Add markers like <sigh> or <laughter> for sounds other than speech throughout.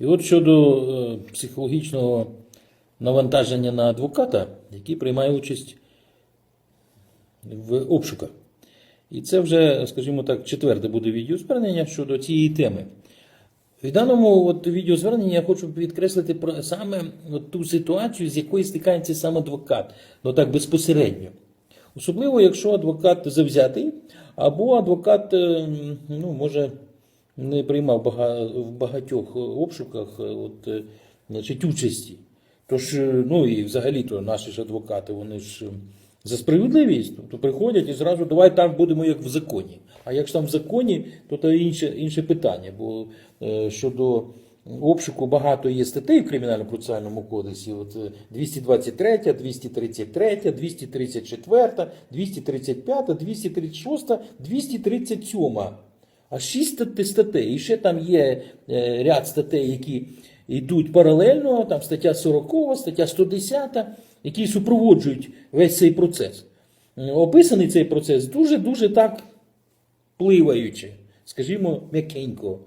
І от щодо е, психологічного навантаження на адвоката, який приймає участь в обшуках. І це вже, скажімо так, четверте буде відеозвернення щодо цієї теми. В даному от відеозверненні я хочу підкреслити про саме от ту ситуацію, з якою стикається сам адвокат, ну так безпосередньо. Особливо, якщо адвокат завзятий, або адвокат е, ну, може не приймав в багатьох обшуках е, от, е, значить, участі. Тож, е, ну і взагалі-то наші ж адвокати, вони ж за справедливість, тобто приходять і зразу давай там будемо як в законі. А якщо там в законі, то це інше, інше питання. Бо щодо обшуку багато є статей в Кримінально-процесуальному кодексі. От е, 223, 233, 234, 235, 236, 237. А шість статей. І ще там є е, ряд статей, які йдуть паралельно, там стаття 40, стаття 110, які супроводжують весь цей процес. Описаний цей процес дуже-дуже так пливаючи, скажімо, м'якенько.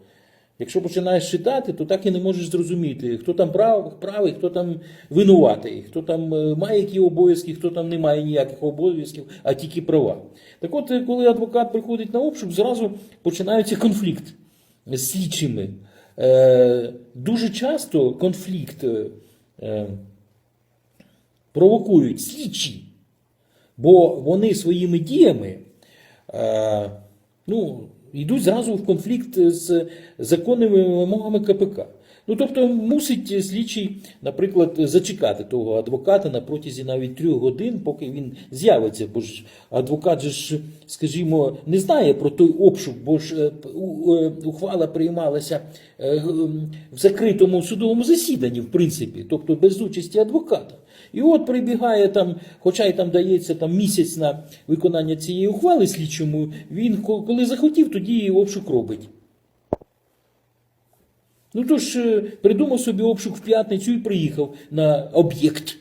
Якщо починаєш читати, то так і не можеш зрозуміти, хто там прав, правий, хто там винуватий, хто там е, має які обов'язки, хто там не має ніяких обов'язків, а тільки права. Так от, е, коли адвокат приходить на обшук, зразу починається конфлікт з слідчими. Е, дуже часто конфлікт провокують слідчі, бо вони своїми діями ну, йдуть зразу в конфлікт з законними вимогами КПК. Ну, тобто мусить слідчий, наприклад, зачекати того адвоката на протязі навіть трьох годин, поки він з'явиться. Бо ж адвокат же ж, скажімо, не знає про той обшук, бо ж е, е, ухвала приймалася е, в закритому судовому засіданні, в принципі, тобто без участі адвоката. І от прибігає там, хоча й там дається там місяць на виконання цієї ухвали слідчому, він ко- коли захотів, тоді і обшук робить. Ну то ж е, придумав собі обшук в п'ятницю і приїхав на об'єкт.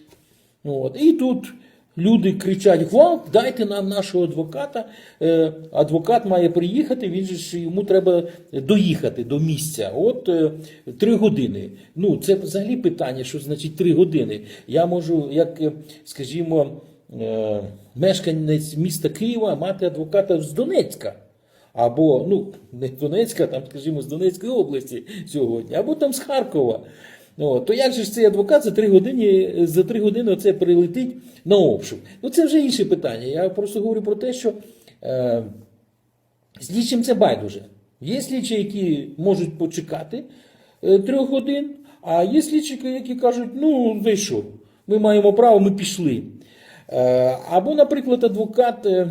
От. І тут люди кричать: Вам, дайте нам нашого адвоката. Е, Адвокат має приїхати, він же йому треба доїхати до місця. От е, три години. Ну, це взагалі питання, що значить три години. Я можу, як, скажімо, мешканець міста Києва мати адвоката з Донецька. Або, ну, не Донецька, там, скажімо, з Донецької області сьогодні, або там з Харкова. О, то як же ж цей адвокат за три години, за три години оце прилетить на обшук? Ну це вже інше питання. Я просто говорю про те, що е, слідчим це байдуже. Є слідчі, які можуть почекати е, трьох годин, а є слідчі, які кажуть, ну, ви що, ми маємо право, ми пішли. Е, або, наприклад, адвокат. Е,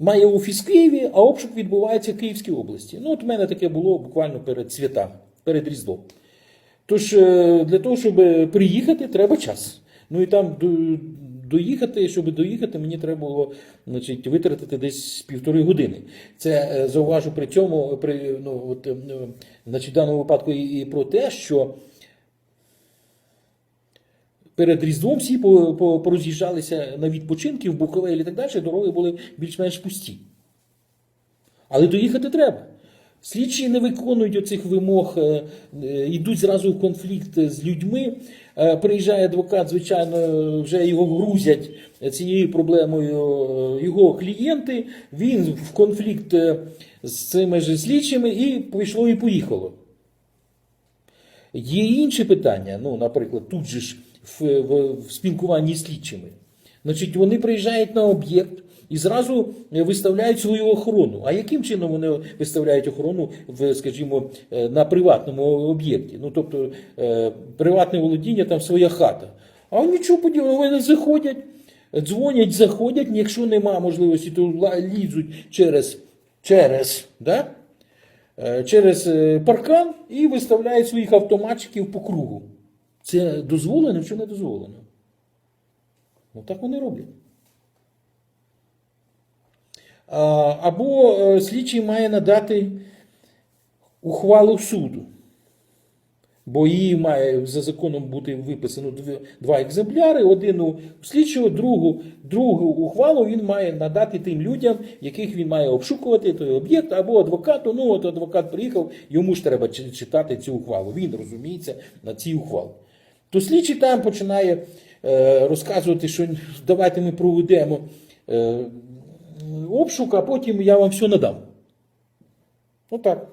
має офіс в Києві, а обшук відбувається в Київській області. Ну, от у мене таке було буквально перед святами, перед Різдвом. Тож, е, для того, щоб приїхати, треба час. Ну і там доїхати, щоб доїхати, мені треба було значить, витратити десь півтори години. Це е, зауважу при цьому, при ну, от, е, ну, значить, в даному випадку і про те, що перед Різдвом всі по- по- пороз'їжджалися на відпочинки в Буковелі і так далі, дороги були більш-менш пусті. Але доїхати треба. Слідчі не виконують оцих вимог, е, е, йдуть зразу в конфлікт з людьми. Е, Приїжджає адвокат, звичайно, вже його грузять цією проблемою його клієнти. Він в конфлікт з цими ж слідчими і пішло і поїхало. Є інші питання, ну, наприклад, тут же ж в, в, в спілкуванні з слідчими. Значить, вони приїжджають на об'єкт і зразу виставляють свою охорону. А яким чином вони виставляють охорону в, скажімо, е, на приватному об'єкті? Ну, тобто, е, приватне володіння, там своя хата. А нічого подібного, вони заходять, дзвонять, заходять, якщо нема можливості, то лізуть через, через, да? Е, через паркан і виставляють своїх автоматчиків по кругу. Це дозволено чи не дозволено? Ну так вони роблять. Або е, слідчий має надати ухвалу суду. Бо її має за законом бути виписано два екземпляри: один у слідчого, другу, другу ухвалу він має надати тим людям, яких він має обшукувати, той об'єкт, або адвокату. Ну, от адвокат приїхав, йому ж треба читати цю ухвалу. Він розуміється на цій ухвалі. То слідчий там починає е, розказувати, що давайте ми проведемо е, обшук, а потім я вам все надам. Отак.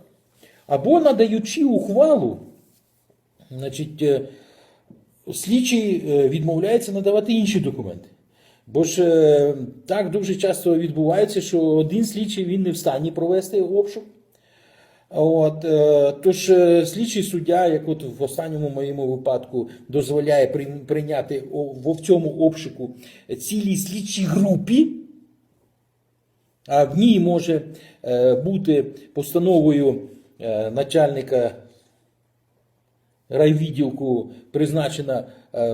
Або надаючи ухвалу, значить, е, слідчий відмовляється надавати інші документи. Бо ж так дуже часто відбувається, що один слідчий він не в стані провести обшук. От, е, тож е, слідчий суддя, як от в останньому моєму випадку, дозволяє прийняти в цьому обшуку цілій слідчій групі, а в ній може е, бути постановою начальника райвідділку призначена,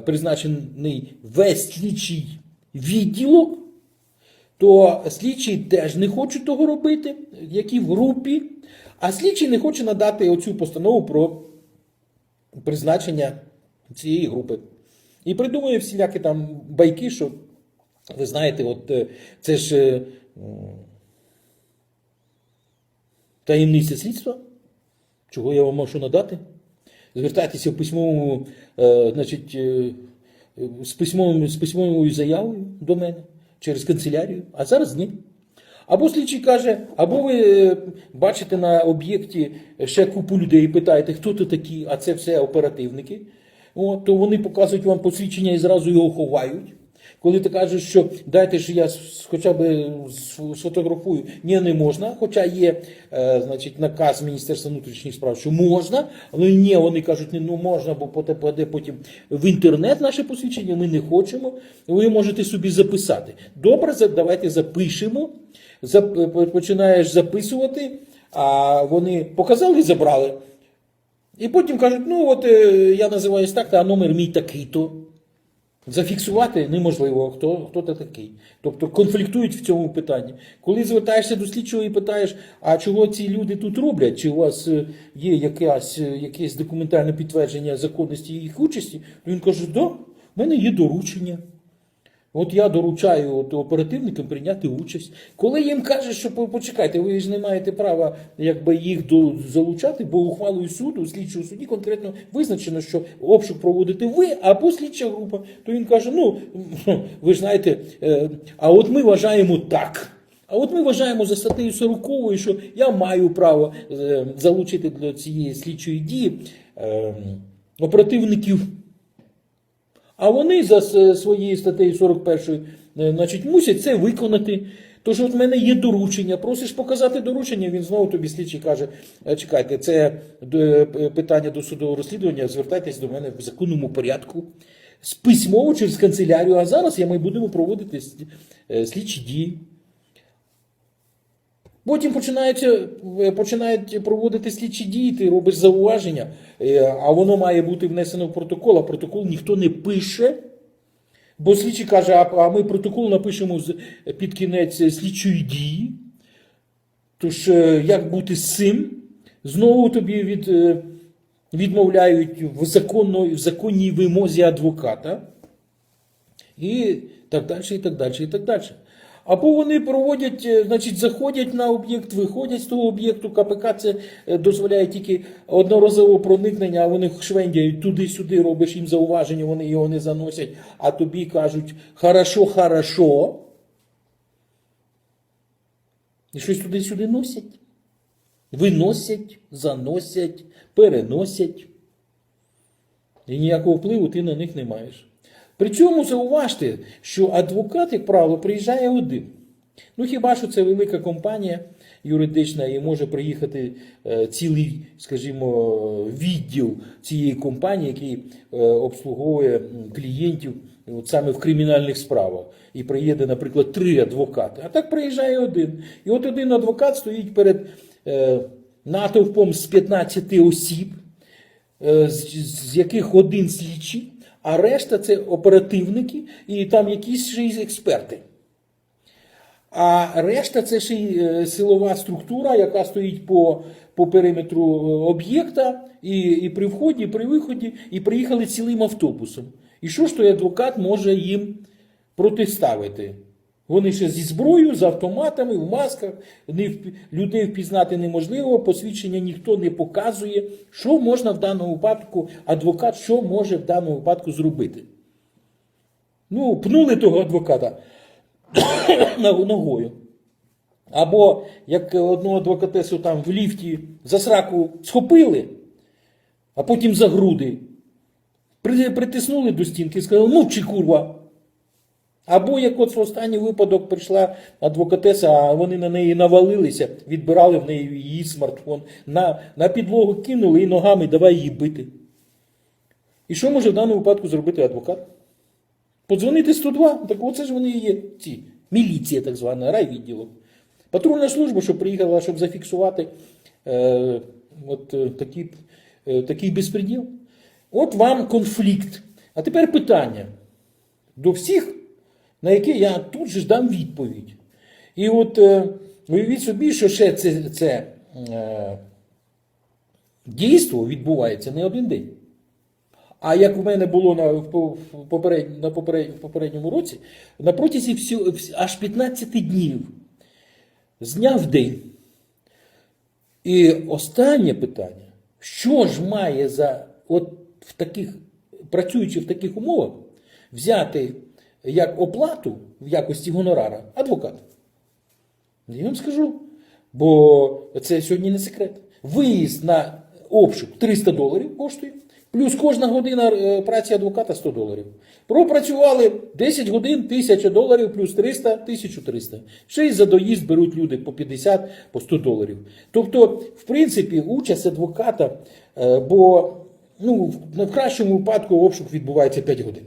призначений весь слідчий відділок, то слідчі теж не хочуть того робити, які в групі, а слідчий не хоче надати оцю постанову про призначення цієї групи. І придумує всілякі там байки, що ви знаєте, от е, це ж е, таємниця слідства. Чого я вам можу надати? Звертайтеся в письмовому, е, значить, з, письмовим, з письмовою заявою до мене через канцелярію, а зараз ні. Або слідчий каже, або ви е, бачите на об'єкті ще купу людей і питаєте, хто то такі, а це все оперативники. От, то вони показують вам посвідчення і зразу його ховають. Коли ти кажеш, що дайте ж я хоча б сфотографую, ні, не можна. Хоча є е, значить, наказ Міністерства внутрішніх справ, що можна, але ні, вони кажуть, ні, ну можна, бо поте- потім в інтернет наше посвідчення, ми не хочемо. Ви можете собі записати. Добре, давайте запишемо. Починаєш записувати, а вони показали забрали. І потім кажуть, ну от е, я називаюсь так, а номер мій такий-то. Зафіксувати неможливо, хто, хто ти такий. Тобто конфліктують в цьому питанні. Коли звертаєшся до слідчого і питаєш, а чого ці люди тут роблять, чи у вас е, є якась, е, якесь документальне підтвердження законності їх участі, він каже, да, в мене є доручення. От я доручаю от, оперативникам прийняти участь. Коли їм кажуть, що почекайте, ви ж не маєте права якби, їх до, залучати, бо ухвалою суду, слідчого судді конкретно визначено, що обшук проводите ви або слідча група, то він каже: ну <laughs> ви ж знаєте, е, а от ми вважаємо так. А от ми вважаємо за статтею 40, що я маю право е, залучити для цієї слідчої дії е, оперативників. А вони за своєю статтею 41 е, значить, мусять це виконати. Тож от в мене є доручення, просиш показати доручення, він знову тобі слідчий каже: «Е, чекайте, це е, питання до судового розслідування, звертайтесь до мене в законному порядку, з письмово через канцелярію, а зараз я ми будемо проводити е, слідчі дії. Потім починаються, е, починають проводити слідчі дії, ти робиш зауваження, е, а воно має бути внесено в протокол, а протокол ніхто не пише. Бо слідчий каже, а, ми протокол напишемо під кінець слідчої дії. Тож, е, як бути з цим? Знову тобі від, відмовляють в, законно, в законній вимозі адвоката. І так далі, і так далі, і так далі. Або вони проводять, е, значить, заходять на об'єкт, виходять з того об'єкту. КПК це е, дозволяє тільки одноразове проникнення, а вони швендяють туди-сюди, робиш їм зауваження, вони його не заносять, а тобі кажуть хорошо, хорошо. І щось туди-сюди носять. Виносять, заносять, переносять. І ніякого впливу ти на них не маєш. Причому зауважте, що адвокат, як правило, приїжджає один. Ну хіба що це велика компанія юридична і може приїхати е, цілий, скажімо, відділ цієї компанії, який е, обслуговує клієнтів от саме в кримінальних справах. І приїде, наприклад, три адвокати. А так приїжджає один. І от один адвокат стоїть перед е, натовпом з 15 осіб з яких один слідчий, а решта це оперативники і там якісь ще й експерти. А решта це ще й е, силова структура, яка стоїть по, по периметру е, об'єкта, і, і при вході, і при виході, і приїхали цілим автобусом. І що ж той адвокат може їм протиставити? Вони ще зі зброєю, з автоматами, в масках, людей впізнати неможливо, посвідчення ніхто не показує. Що можна в даному випадку, адвокат, що може в даному випадку зробити? Ну, пнули того адвоката <coughs> ногою. Або як одного адвокатесу там в ліфті за сраку схопили, а потім за груди. Притиснули до стінки і сказали, мовчи, курва. Або як от в останній випадок прийшла адвокатеса, а вони на неї навалилися, відбирали в неї її смартфон, на, на підлогу кинули і ногами давай її бити. І що може в даному випадку зробити адвокат? Подзвонити 102, так оце ж вони є, ці, міліція так звана, райвідділок. Патрульна служба, що приїхала, щоб зафіксувати е, от, е, такі, е, такий безпреділ. От вам конфлікт. А тепер питання до всіх, на яке я тут же дам відповідь. І от е, уявіть собі, що ще це, це е, дійство відбувається не один день. А як в мене було на, в на поперед, в попередньому році, на протязі всю, аж 15 днів з дня в день. І останнє питання: що ж має за от в таких, працюючи в таких умовах, взяти як оплату в якості гонорара адвокат? Я вам скажу, бо це сьогодні не секрет. Виїзд на обшук 300 доларів коштує, плюс кожна година е, праці адвоката 100 доларів. Пропрацювали 10 годин 1000 доларів, плюс 300 1300. Ще й за доїзд беруть люди по 50, по 100 доларів. Тобто, в принципі, участь адвоката, е, бо ну, в- в кращому випадку обшук відбувається 5 годин.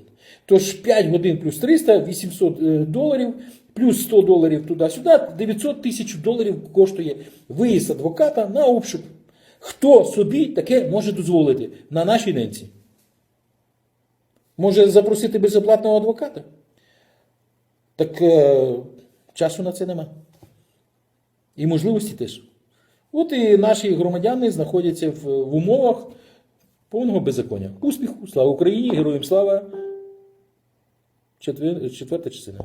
Тож 5 годин плюс 300, 800 е, доларів, плюс 100 доларів туди-сюди, 900 тисяч доларів коштує виїзд адвоката на обшук. Хто собі таке може дозволити на нашій ненці? Може запросити безоплатного адвоката? Так е, часу на це нема. І можливості теж. От і наші громадяни знаходяться в, в умовах повного беззаконня. Успіху! Слава Україні! Героям слава! Четвер- Четверта частина.